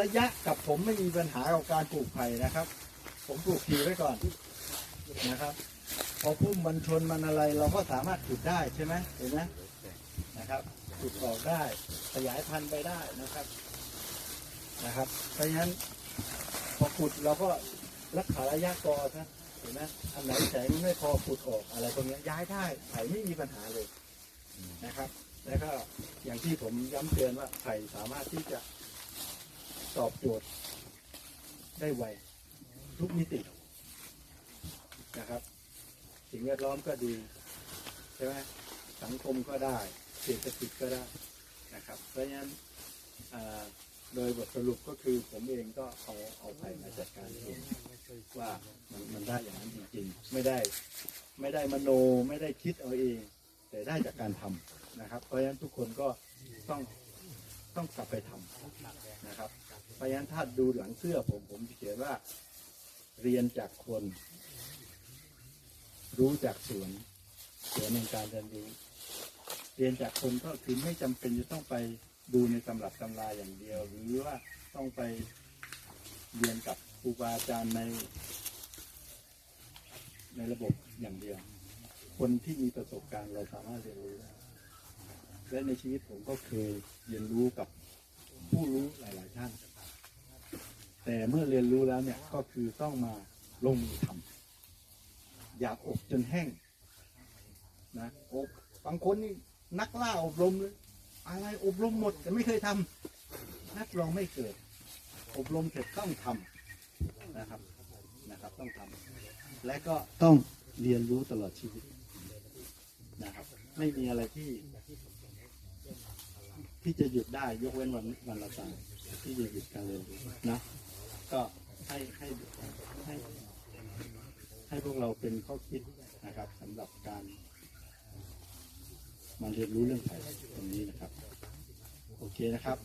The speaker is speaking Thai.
ระยะกับผมไม่มีปัญหากับการปลูกไผ่นะครับ ผมปลูกทีไว้ก่อนนะครับ พอพุ่มมันชนมันอะไรเราก็สามารถขุดได้ใช่ไหมเห็นไหมนะครับขุดออกได้ขยายพันธุ์ไปได้นะครับนะครับเพราะฉะนั้นพอขุดเราก็รักษาระยะกอนะเห็นไหมอันไหนแสงไม่พอขุดออกอะไรตรงนี้ย้ายได้ไผ่ไม่มีปัญหาเลยนะครับ แล้วก็อย่างที่ผมย้ำเตือนว่าไผ่สามารถที่จะ ตอบโจทย์ได้ไวทุกมิตินะครับ สิ่งแวดล้อมก็ดีใช่ไหมสังคมก็ได้เศรษฐกิจก็ได้นะครับ เพราะฉะนั้นโดยบทสรุปก็คือผมเองก็เอาเอาไผ่มาจัดการเองว่ามันมันได้อย่างนั้นจริงๆ ไม่ได้ไม่ได้มโนไม่ได้คิดเอาเอง แต่ได้จากการทำนะครับ เพราะฉะนั้นทุกคนก็ต้องต้องกลับไปทำนะครับ เพราะฉะนั้นถ้าดูหลังเสื้อผมผมเขียนว่า เรียนจากคน รู้จากสวนสวนในการเรียนรู้ เรียนจากคนก็คือไม่จำเป็นจะต้องไปดูในตำรับตำราอย่างเดียว หรือว่าต้องไปเรียนกับครูบาอาจารย์ใน ในระบบอย่างเดียว คนที่มีประสบการณ์เราสามารถเรียนรู้ได้และในชีวิตผมก็เคยเรียนรู้กับผู้รู้ห แต่เมื่อเรียนรู้แล้วเนี่ยก็คือต้องมาลงมือทำอยากอบจนแห้งนะอบบางคนนี่นักล่าอบรมเลยอะไรอบรมหมดแต่ไม่เคยทำนักลองไม่เกิด อบรมเสร็จต้องทำนะครับนะครับต้องทำและก็ต้องเรียนรู้ตลอดชีวิตนะครับ ไม่มีอะไรที่ ที่จะหยุดได้ยกเว้นวันวันละตายที่จะหยุดการเรียนนะก็ให้ให้ให้ ให้พวกเราเป็นข้อคิดนะครับสำหรับการมาเรียนรู้เรื่องไทยตรงนี้นะครับ โอเคนะครับ